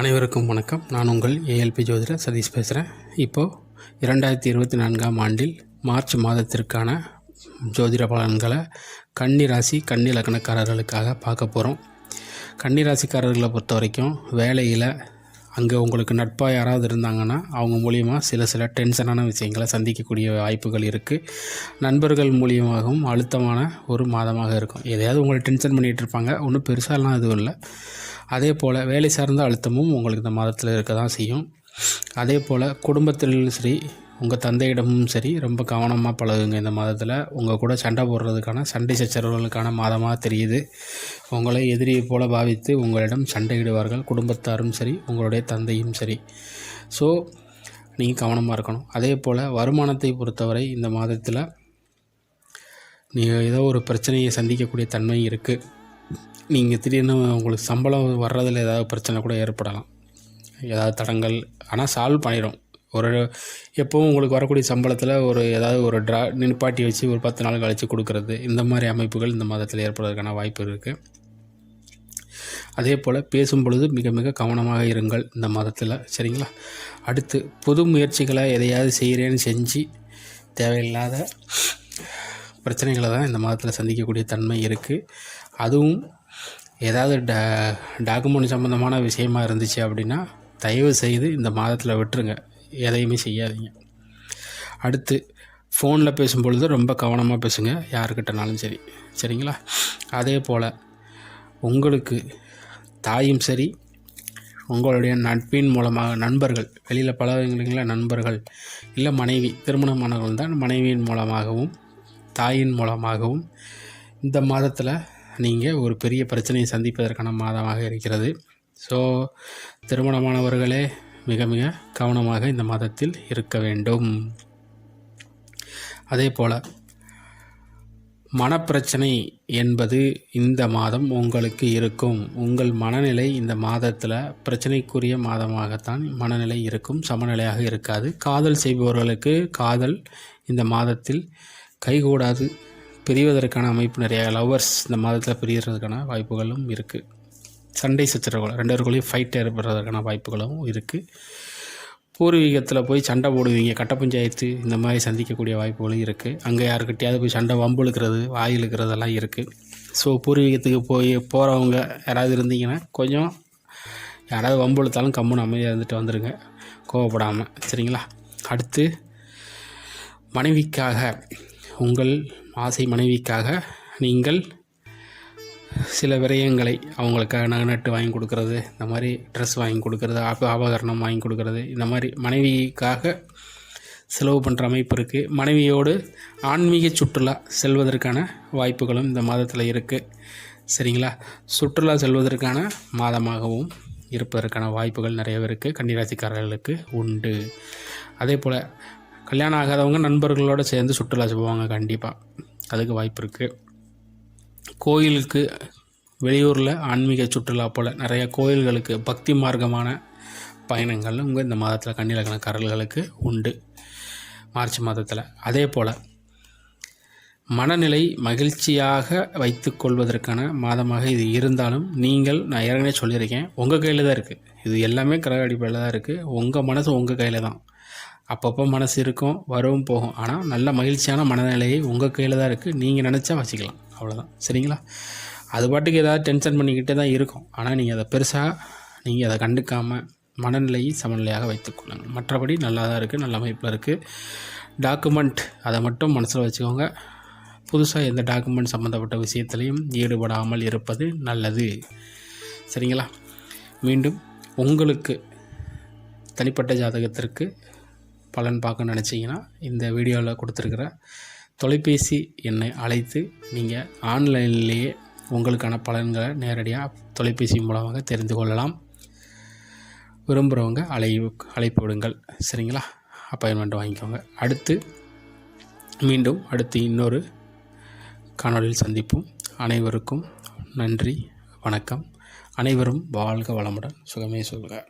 அனைவருக்கும் வணக்கம். நான் உங்கள் ஏஎல்பி ஜோதிடர் சதீஷ் பேசுகிறேன் இப்போது இரண்டாயிரத்தி இருபத்தி நான்காம் ஆண்டில் மார்ச் மாதத்திற்கான ஜோதிட பலன்களை கன்னி ராசி கன்னி லக்னக்காரர்களுக்காக பார்க்க போகிறோம் கன்னி ராசிக்காரர்களை பொறுத்த வரைக்கும் வேலையில் அங்கே உங்களுக்கு நட்பாக யாராவது இருந்தாங்கன்னா அவங்க மூலியமாக சில சில டென்ஷனான விஷயங்களை சந்திக்கக்கூடிய வாய்ப்புகள் இருக்குது நண்பர்கள் மூலியமாகவும் அழுத்தமான ஒரு மாதமாக இருக்கும். எதையாவது உங்களை டென்ஷன் பண்ணிகிட்டு இருப்பாங்க. ஒன்றும் பெருசாலாம் எதுவும் இல்லை. அதே போல் வேலை சார்ந்த அழுத்தமும் உங்களுக்கு இந்த மாதத்தில் இருக்க தான் செய்யும். அதே போல் குடும்பத்திலும் சரி உங்கள் தந்தையிடமும் சரி ரொம்ப கவனமாக பழகுங்க இந்த மாதத்தில். உங்கள் கூட சண்டை போடுறதுக்கான சண்டை சச்சரவுகளுக்கான மாதமாக தெரியுது. உங்களை எதிரியை போல பாவித்து உங்களிடம் சண்டையிடுவார்கள் குடும்பத்தாரும் சரி உங்களுடைய தந்தையும் சரி. ஸோ நீங்கள் கவனமாக இருக்கணும். அதே போல் வருமானத்தை பொறுத்தவரை இந்த மாதத்தில் நீங்கள் ஏதோ ஒரு பிரச்சனையை சந்திக்கக்கூடிய தன்மை இருக்குது நீங்கள் திடீர்னு உங்களுக்கு சம்பளம் வர்றதில் ஏதாவது பிரச்சனை கூட ஏற்படலாம். ஏதாவது தடங்கள் ஆனால் சால்வ் பண்ணிடும் ஒரு எப்போவும் உங்களுக்கு வரக்கூடிய சம்பளத்தில் ஒரு ஏதாவது ஒரு ட்ரா நிப்பாட்டி வச்சு ஒரு பத்து நாள் கழித்து கொடுக்குறது இந்த மாதிரி அமைப்புகள் இந்த மாதத்தில் ஏற்படுவதற்கான வாய்ப்பு இருக்குது அதே போல் பேசும் பொழுது மிக மிக கவனமாக இருங்கள் இந்த மாதத்தில் சரிங்களா? அடுத்து புது முயற்சிகளை எதையாவது செய்கிறேன்னு செஞ்சு தேவையில்லாத பிரச்சனைகளை தான் இந்த மாதத்தில் சந்திக்கக்கூடிய தன்மை இருக்குது அதுவும் ஏதாவது ட டாக்குமெண்ட் சம்மந்தமான விஷயமா இருந்துச்சு அப்படின்னா தயவு செய்து இந்த மாதத்தில் விட்டுருங்க. எதையுமே செய்யாதீங்க. அடுத்து ஃபோனில் பேசும்பொழுது ரொம்ப கவனமாக பேசுங்க. யாருக்கிட்டனாலும் சரி. சரிங்களா? அதே போல் உங்களுக்கு தாயும் சரி உங்களுடைய நட்பின் மூலமாக நண்பர்கள் வெளியில் பழகுங்களா நண்பர்கள் இல்லை மனைவி திருமணமானவர்கள் தான் மனைவியின் மூலமாகவும் தாயின் மூலமாகவும் இந்த மாதத்தில் நீங்கள் ஒரு பெரிய பிரச்சனையை சந்திப்பதற்கான மாதமாக இருக்கிறது. ஸோ திருமணமானவர்களே மிக மிக கவனமாக இந்த மாதத்தில் இருக்க வேண்டும். அதே போல் மனப்பிரச்சனை என்பது இந்த மாதம் உங்களுக்கு இருக்கும். உங்கள் மனநிலை இந்த மாதத்தில் பிரச்சனைக்குரிய மாதமாகத்தான் மனநிலை இருக்கும் சமநிலையாக இருக்காது. காதல் செய்பவர்களுக்கு காதல் இந்த மாதத்தில் கைகூடாது. பிரிவதற்கான அமைப்பு நிறைய லவ்வர்ஸ் இந்த மாதத்தில் பிரியறதுக்கான வாய்ப்புகளும் இருக்குது சண்டை சச்சரவுகள் ரெண்டு ஃபைட் ஏற்படுறதுக்கான வாய்ப்புகளும் இருக்குது பூர்வீகத்தில் போய் சண்டை போடுவீங்க கட்ட பஞ்சாயத்து இந்த மாதிரி சந்திக்கக்கூடிய வாய்ப்புகளும் இருக்குது அங்கே யாருக்கிட்டையாவது போய் சண்டை வம்பு இழுக்கிறது வாய் இழுக்கிறதெல்லாம் இருக்குது ஸோ பூர்வீகத்துக்கு போய் போகிறவங்க யாராவது இருந்தீங்கன்னா கொஞ்சம் யாராவது வம்பு இழுத்தாலும் கம்முன்னு அமைதியாக இருந்துட்டு வந்துடுங்க கோவப்படாமல் சரிங்களா? அடுத்து மனைவிக்காக உங்கள் ஆசை மனைவிக்காக நீங்கள் சில விரயங்களை அவங்களுக்காக நகை நட்டு வாங்கி கொடுக்கறது இந்த மாதிரி ட்ரெஸ் வாங்கி கொடுக்கறது ஆப ஆபகரணம் வாங்கி கொடுக்கறது இந்த மாதிரி மனைவிக்காக செலவு பண்ணுற அமைப்பு இருக்குது மனைவியோடு ஆன்மீக சுற்றுலா செல்வதற்கான வாய்ப்புகளும் இந்த மாதத்தில் இருக்குது சரிங்களா? சுற்றுலா செல்வதற்கான மாதமாகவும் இருப்பதற்கான வாய்ப்புகள் நிறையவே இருக்குது கன்னிராசிக்காரர்களுக்கு உண்டு. அதே போல் கல்யாணம் ஆகாதவங்க நண்பர்களோடு சேர்ந்து சுற்றுலா போவாங்க கண்டிப்பாக அதுக்கு வாய்ப்பு இருக்குது கோயிலுக்கு வெளியூரில் ஆன்மீக சுற்றுலா போல் நிறைய கோயில்களுக்கு பக்தி மார்க்கமான பயணங்கள் உங்கள் இந்த மாதத்தில் கன்னிலக்கணக்காரர்களுக்கு உண்டு. மார்ச் மாதத்தில். அதே போல் மனநிலை மகிழ்ச்சியாக வைத்து கொள்வதற்கான மாதமாக இது இருந்தாலும் நீங்கள் நான் ஏற்கனவே சொல்லியிருக்கேன் உங்கள் கையில் தான் இருக்குது இது எல்லாமே கிரக அடிப்படையில் தான் இருக்குது உங்கள் மனசு உங்கள் கையில் தான். அப்பப்போ மனசு இருக்கும் வரவும் போகும். ஆனால் நல்ல மகிழ்ச்சியான மனநிலையை உங்கள் கையில் தான் இருக்குது நீங்கள் நினச்சா வச்சுக்கலாம். அவ்வளோதான் சரிங்களா? அது பாட்டுக்கு ஏதாவது டென்ஷன் பண்ணிக்கிட்டே தான் இருக்கும். ஆனால் நீங்கள் அதை பெருசாக நீங்கள் அதை கண்டுக்காமல் மனநிலையை சமநிலையாக வைத்துக்கொள்ளுங்கள் மற்றபடி நல்லா தான் இருக்குது நல்ல அமைப்பில் இருக்குது டாக்குமெண்ட் அதை மட்டும் மனசில் வச்சுக்கோங்க. புதுசாக எந்த டாக்குமெண்ட் சம்மந்தப்பட்ட விஷயத்துலையும் ஈடுபடாமல் இருப்பது நல்லது. சரிங்களா? மீண்டும் உங்களுக்கு தனிப்பட்ட ஜாதகத்திற்கு பலன் பார்க்க நினச்சிங்கன்னா இந்த வீடியோவில் கொடுத்துருக்குற தொலைபேசி எண்ணை அழைத்து நீங்கள் ஆன்லைன்லேயே உங்களுக்கான பலன்களை நேரடியாக தொலைபேசி மூலமாக தெரிந்து கொள்ளலாம். விரும்புகிறவங்க அழை அழைப்பு விடுங்கள். சரிங்களா? அப்பாயின்மெண்ட் வாங்கிக்கோங்க. அடுத்து மீண்டும் அடுத்து இன்னொரு காணொலியில் சந்திப்போம். அனைவருக்கும் நன்றி வணக்கம். அனைவரும் வாழ்க வளமுடன். சுகமே சொல்க.